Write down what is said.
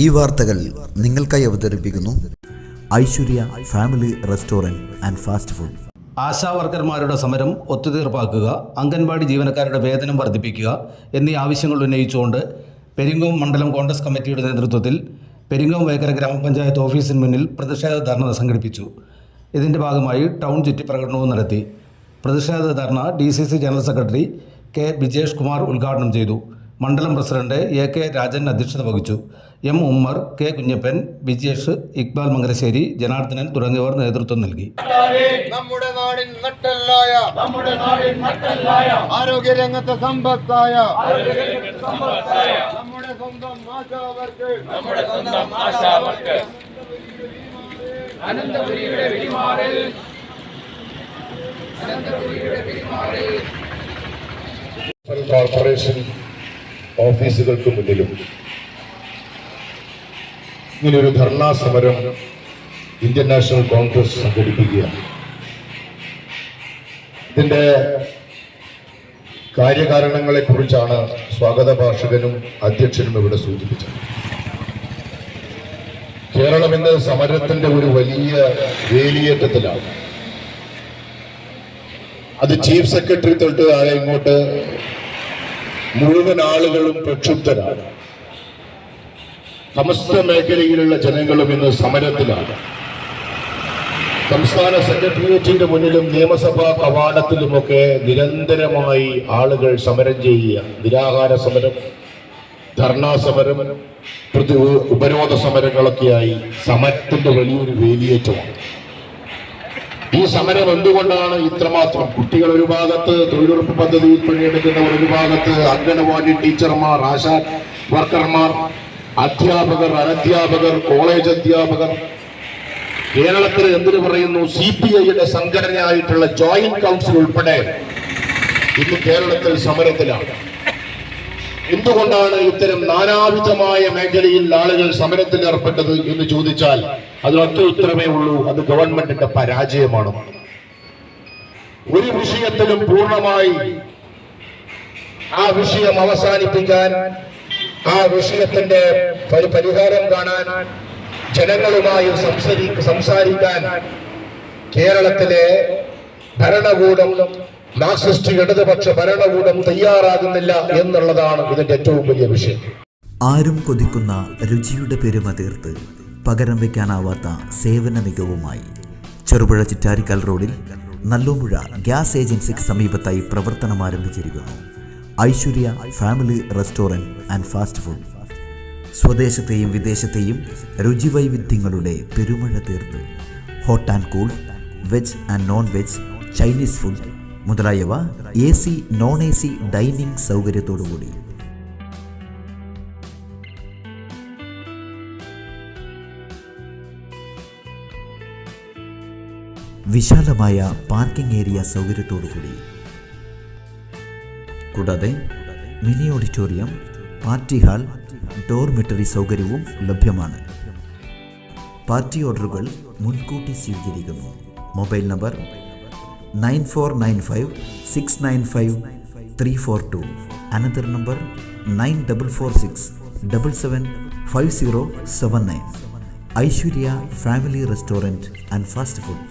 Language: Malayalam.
ഈ വാർത്തകൾ നിങ്ങൾക്കായി അവതരിപ്പിക്കുന്നു Aishwarya family restaurant and fast food ആശാവർക്കർമാരുടെ സമരം ഒത്തുതീർപ്പാക്കുക അംഗൻവാടി ജീവനക്കാരുടെ വേതനം വർദ്ധിപ്പിക്കുക എന്നീ ആവശ്യങ്ങൾ ഉന്നയിച്ചുകൊണ്ട് പെരിങ്ങോം മണ്ഡലം കോൺഗ്രസ് കമ്മിറ്റിയുടെ നേതൃത്വത്തിൽ പെരിങ്ങോം വേക്കര ഗ്രാമപഞ്ചായത്ത് ഓഫീസിന് മുന്നിൽ പ്രതിഷേധ ധർണ സംഘടിപ്പിച്ചു ഇതിൻ്റെ ഭാഗമായി ടൗൺ ചുറ്റി പ്രകടനവും നടത്തി പ്രതിഷേധ ധർണ D C C general secretary K Vijesh Kumar ഉദ്ഘാടനം ചെയ്തു മണ്ഡലം പ്രസിഡന്റ് എ കെ രാജൻ അധ്യക്ഷത വഹിച്ചു എം ഉമ്മർ കെ കുഞ്ഞപ്പൻ വിജേഷ് ഇക്ബാൽ മംഗലശ്ശേരി ജനാർദ്ദനൻ തുടങ്ങിയവർ നേതൃത്വം നൽകി നമ്മുടെ നാടിൻ നമ്മുടെ നാടിൻ ആരോഗ്യ രംഗത്തെ സമ്പത്തായ നമ്മുടെ സ്വന്തം നമ്മുടെ സ്വന്തം കോർപ്പറേഷൻ ഓഫീസുകൾക്ക് മുന്നിലും ഒരു ധർണാ സമരം ഇന്ത്യൻ നാഷണൽ കോൺഗ്രസ് സംഘടിപ്പിക്കുകയാണ് ഇതിൻ്റെ കാര്യകാരണങ്ങളെക്കുറിച്ചാണ് സ്വാഗത ഭാഷകനും അധ്യക്ഷനും ഇവിടെ സൂചിപ്പിച്ചത് കേരളം ഇന്ന് സമരത്തിന്റെ ഒരു വലിയ വേലിയേറ്റത്തിലാണ് അത് ചീഫ് സെക്രട്ടറി തൊട്ട് ആരെ ഇങ്ങോട്ട് മുഴുവൻ ആളുകളും പ്രക്ഷുബ്ധരാണ് സമസ്ത മേഖലയിലുള്ള ജനങ്ങളും ഇന്ന് സമരത്തിലാണ് സംസ്ഥാന സെക്രട്ടേറിയറ്റിന്റെ മുന്നിലും നിയമസഭാ കവാടത്തിലുമൊക്കെ നിരന്തരമായി ആളുകൾ സമരം ചെയ്യുക നിരാഹാര സമരം ധർണാ സമരം പ്രതി ഉപരോധ സമരങ്ങളൊക്കെയായി സമരത്തിന്റെ വലിയൊരു വേലിയേറ്റമാണ് ഈ സമരം എന്തുകൊണ്ടാണ് ഇത്രമാത്രം കുട്ടികൾ ഒരു ഭാഗത്ത് തൊഴിലുറപ്പ് പദ്ധതിയിൽ പണിയെടുക്കുന്നവർ ഒരു ഭാഗത്ത് അംഗനവാടി ടീച്ചർമാർ ആശാ വർക്കർമാർ അധ്യാപകർ അനധ്യാപകർ കോളേജ് അധ്യാപകർ കേരളത്തിൽ എന്തിനു പറയുന്നു സി പി ഐയുടെ സംഘടനയായിട്ടുള്ള ജോയിന്റ് കൗൺസിൽ ഉൾപ്പെടെ ഇന്ന് കേരളത്തിൽ സമരത്തിലാണ് എന്തുകൊണ്ടാണ് ഇത്തരം നാനാവിധമായ മേഖലയിൽ ആളുകൾ സമരത്തിൽ ഏർപ്പെട്ടത് എന്ന് ചോദിച്ചാൽ അതിനൊറ്റ ഉത്തരമേ ഉള്ളൂ അത് ഗവൺമെന്റിന്റെ പരാജയമാണ് ഒരു വിഷയത്തിലും പൂർണ്ണമായി ആ വിഷയം അവസാനിപ്പിക്കാൻ ആ വിഷയത്തിന്റെ പരിഹാരം കാണാൻ ജനങ്ങളുമായി സംസാരിക്കാൻ കേരളത്തിലെ ഭരണകൂടം മാർക്സിസ്റ്റ് ഇടതുപക്ഷ ഭരണകൂടം തയ്യാറാകുന്നില്ല എന്നുള്ളതാണ് ഇതിന്റെ ഏറ്റവും വലിയ വിഷയം ആരും കൊതിക്കുന്ന രുചിയുടെ പെരുമ തീർത്ത് പകരം വയ്ക്കാനാവാത്ത സേവന മികവുമായി ചെറുപുഴ ചിറ്റാരിക്കൽ റോഡിൽ നല്ലോമ്പുഴ ഗ്യാസ് ഏജൻസിക്ക് സമീപത്തായി പ്രവർത്തനം ആരംഭിച്ചിരിക്കുന്നു Aishwarya family restaurant and fast food സ്വദേശത്തെയും വിദേശത്തെയും വൈവിധ്യങ്ങളുടെ പെരുമഴ തീർത്ത് hot and cool veg and non veg Chinese food മുതലായവ A C non A C dining സൗകര്യത്തോടുകൂടി വിശാലമായ പാർക്കിംഗ് ഏരിയ സൗകര്യത്തോടുകൂടി കൂടാതെ mini auditorium party hall dormitory സൗകര്യവും ലഭ്യമാണ് പാർട്ടി ഓർഡറുകൾ മുൻകൂട്ടി സ്വീകരിക്കുന്നു mobile number nine four nine five six nine five three four two another number nine double four six double seven five zero seven nine Aishwarya family restaurant and fast food